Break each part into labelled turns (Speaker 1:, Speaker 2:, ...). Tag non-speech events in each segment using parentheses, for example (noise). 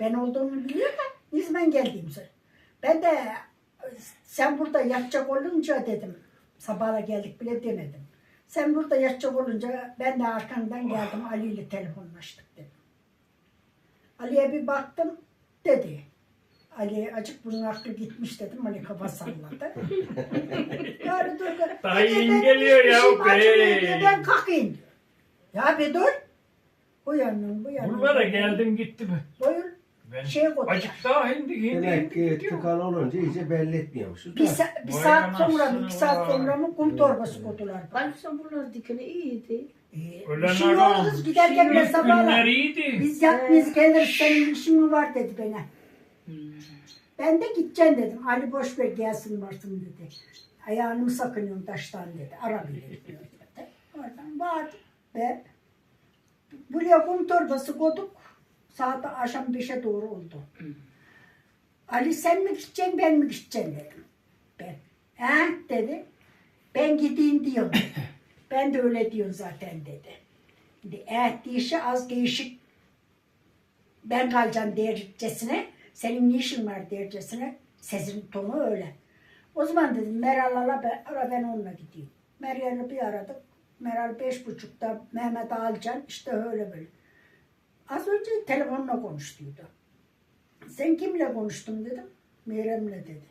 Speaker 1: Ben olduğumu biliyor da zaman geldiğimizi. Ben de sen burada yatacak olunca dedim. Sabahla geldik bile demedim. Sen burada yatacak olunca ben de arkandan geldim Ali ile telefonlaştık dedim. Ali'ye bir baktım dedi. Ali acık bunun aklı gitmiş dedim. Ali kafa salladı. (laughs) yani dur.
Speaker 2: Daha
Speaker 1: benim
Speaker 2: geliyor ya bey.
Speaker 1: Ben kalkayım. Ya bir dur. Bu yandan bu yandan.
Speaker 2: Bulvara geldim gitti mi?
Speaker 1: Buyur.
Speaker 2: Ben
Speaker 1: Şey koy.
Speaker 2: acık daha hindi hindi
Speaker 3: Demek ki
Speaker 2: diyor.
Speaker 3: tıkalı olunca iyice belli etmiyormuşuz.
Speaker 1: Bir,
Speaker 3: da.
Speaker 1: sa- bir
Speaker 2: Vay
Speaker 1: saat sonra mı,
Speaker 2: anasını
Speaker 1: iki saat sonra mı kum torbası koydular.
Speaker 4: Halbuki bunlar dikene iyiydi.
Speaker 1: Ee,
Speaker 2: Ölen
Speaker 1: bir şey
Speaker 2: adam.
Speaker 1: oldu giderken bile
Speaker 2: İlk günler
Speaker 1: sabahlar.
Speaker 2: iyiydi.
Speaker 1: Biz yatmayız geliriz senin işin mi var dedi bana. Ben de gideceğim dedim. Ali boş ver gelsin varsın dedi. Ayağını mı sakınıyorsun taştan dedi. Arabayla gidiyor dedi. Oradan vardım ve buraya kum torbası koyduk. Saat akşam 5'e doğru oldu. Ali sen mi gideceksin ben mi gideceğim dedim. Ben. He dedi. Ben gideyim diyorum. (laughs) ben de öyle diyorum zaten dedi. Dedi, Evet değişi az değişik ben kalacağım dercesine. Senin ne işin var dercesine. Sesin tonu öyle. O zaman dedim Meral'la ben, ara ben onunla gideyim. Meryem'i bir aradık. Meral beş buçukta Mehmet Alcan işte öyle böyle. Az önce telefonla konuştuydu. Sen kimle konuştun dedim. Meyrem'le dedi.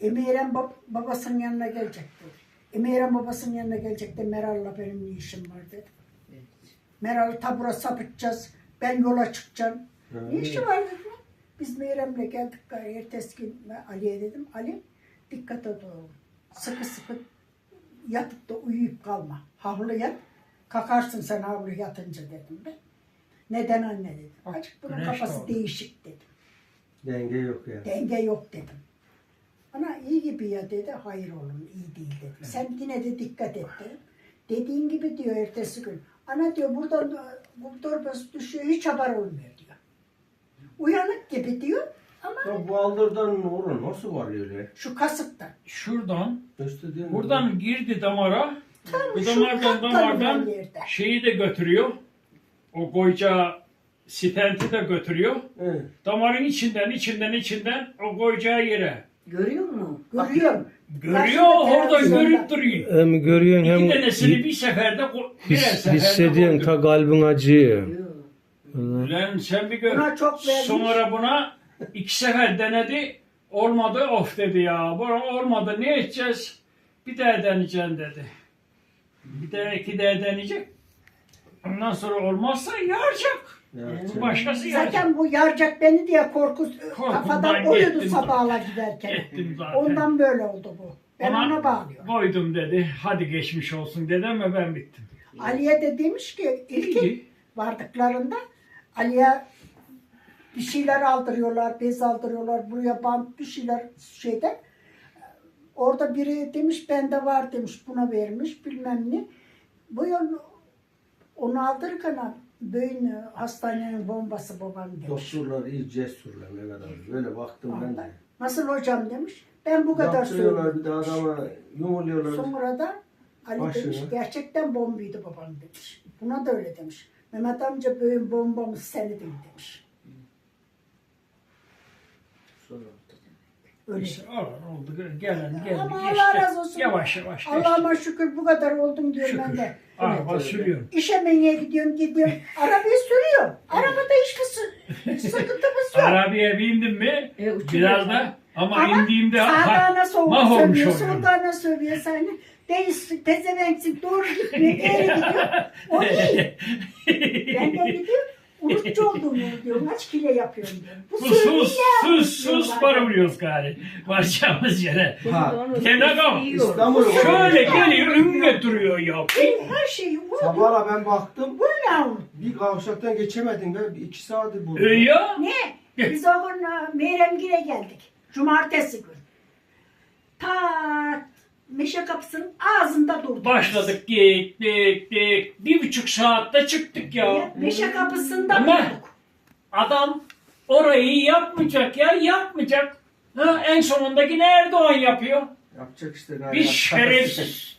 Speaker 1: E Meyrem bab- babasının yanına gelecek dedi. E Meyrem babasının yanına gelecek de Meral'la benim ne işim var dedim. Meral'ı tabura sapıtacağız. Ben yola çıkacağım.
Speaker 3: Ha,
Speaker 1: Ne işi var dedim. Biz Meyrem'le geldik. Ertesi gün Ali'ye dedim. Ali dikkat et oğlum. Sıkı sıkı yatıp da uyuyup kalma. Havlu yat. Kakarsın sen havlu yatınca dedim ben. Neden anne dedim.
Speaker 2: Bak,
Speaker 1: Açık bunun
Speaker 2: güneş
Speaker 1: kafası
Speaker 2: doğdu.
Speaker 1: değişik dedim.
Speaker 3: Denge yok ya.
Speaker 1: Denge yok dedim. Bana iyi gibi ya dedi. Hayır oğlum iyi değil dedim. Sen yine de dikkat et dedim. Dediğin gibi diyor ertesi gün. Ana diyor buradan da- bu torbası düşüyor hiç haber olmuyor diyor. Uyanık gibi diyor ama
Speaker 3: Ya bu aldırdan orun nasıl var öyle?
Speaker 1: şu kasıktan.
Speaker 2: Şuradan
Speaker 3: mi?
Speaker 2: buradan girdi damara. Bu
Speaker 1: şu
Speaker 2: damardan damardan
Speaker 1: yerde.
Speaker 2: şeyi de götürüyor. O koyacağı stenti de götürüyor.
Speaker 3: Evet.
Speaker 2: Damarın içinden içinden içinden o koyacağı yere.
Speaker 4: Görüyor musun?
Speaker 1: Görüyorum.
Speaker 2: Görüyor
Speaker 1: Karşıda
Speaker 2: orada
Speaker 1: televizyonda.
Speaker 2: görüp duruyor.
Speaker 5: Hem görüyorsun
Speaker 2: İki
Speaker 5: hem
Speaker 2: tanesini bir seferde ko- birer
Speaker 5: his,
Speaker 2: seferde
Speaker 5: hissediyorsun
Speaker 2: koydu.
Speaker 5: ta kalbin acıyor.
Speaker 2: Ulan sen bir gör.
Speaker 1: Buna çok vermiş.
Speaker 2: Sonra buna iki sefer denedi. Olmadı of dedi ya. Bu olmadı ne edeceğiz? Bir daha deneyeceğim dedi. Bir daha iki daha deneyecek. Ondan sonra olmazsa yaracak.
Speaker 3: Ya,
Speaker 2: Başkası yaracak.
Speaker 1: Zaten bu yaracak beni diye korku kafadan oydu
Speaker 2: gittim.
Speaker 1: sabahla giderken.
Speaker 2: Ettim zaten.
Speaker 1: Ondan böyle oldu bu. Ben
Speaker 2: Ona
Speaker 1: ona bağlıyorum.
Speaker 2: Koydum dedi. Hadi geçmiş olsun dedi ama ben bittim.
Speaker 1: Ali'ye de demiş ki ilk
Speaker 2: İyi.
Speaker 1: vardıklarında Ali'ye bir şeyler aldırıyorlar, bez aldırıyorlar, buraya bant bir şeyler şeyde. Orada biri demiş bende var demiş buna vermiş bilmem ne. Bu yıl onu aldırırken böyle hastanenin bombası babam demiş.
Speaker 3: Doktorlar iyi cesurlar Mehmet abi. Böyle baktım ben de.
Speaker 1: Nasıl hocam demiş. Ben bu kadar
Speaker 3: Yaptırıyorlar
Speaker 1: söylüyorum.
Speaker 3: bir de adama yumuluyorlar.
Speaker 1: Sonra da Ali
Speaker 3: Başını.
Speaker 1: demiş gerçekten bombiydi babam demiş. Buna da öyle demiş. Mehmet amca böyle bombamız senidir demiş.
Speaker 3: Sonra-
Speaker 1: Öyle.
Speaker 2: İşte olan oldu. Gelen geldi
Speaker 1: Ama
Speaker 2: geçti.
Speaker 1: Allah razı olsun.
Speaker 2: Yavaş yavaş geçti.
Speaker 1: Allah'ıma şükür bu kadar oldum diyorum ben
Speaker 2: Şükür.
Speaker 1: de.
Speaker 2: Araba sürüyorum.
Speaker 1: İşe menye gidiyorum gidiyorum. (laughs) Arabayı sürüyor. Arabada hiçbir sı- sıkıntımız yok.
Speaker 2: Arabaya bindim mi
Speaker 4: E, uçuyor
Speaker 2: biraz da ama,
Speaker 1: Ama
Speaker 2: indiğimde ha,
Speaker 1: sağdağına soğuk
Speaker 2: mahvolmuş
Speaker 1: sövüyor,
Speaker 2: oluyorum.
Speaker 1: soldağına sövüyor seni. Değilsin, pezevenksin, doğru gitmiyor, geri gidiyor. (laughs) O iyi. Ben de gidiyorum, unutçu olduğumu diyorum, kaç kilo yapıyorum diyorum. Bu
Speaker 2: sus sus sus sus para vuruyoruz gari. Varacağımız yere.
Speaker 3: Ha,
Speaker 2: Kenara
Speaker 3: İstanbul'u
Speaker 2: Şöyle geliyor önüne duruyor ya.
Speaker 1: Her şeyi unut.
Speaker 3: Sabahla ben baktım.
Speaker 1: Bu ne?
Speaker 3: Bir kavşaktan geçemedim be. İki saati buldum.
Speaker 2: E ya.
Speaker 1: Ne? Biz o gün e, Meyremgil'e geldik. Cumartesi gün. Ta Meşe kapısının ağzında durduk.
Speaker 2: Başladık dik dik dik. Bir buçuk saatte çıktık ya.
Speaker 1: Meşe kapısında
Speaker 2: Ama-
Speaker 1: durduk.
Speaker 2: Adam orayı yapmayacak ya yapmayacak. Ha, en sonundaki Erdoğan yapıyor.
Speaker 3: Yapacak işte galiba.
Speaker 2: Bir şerefsiz.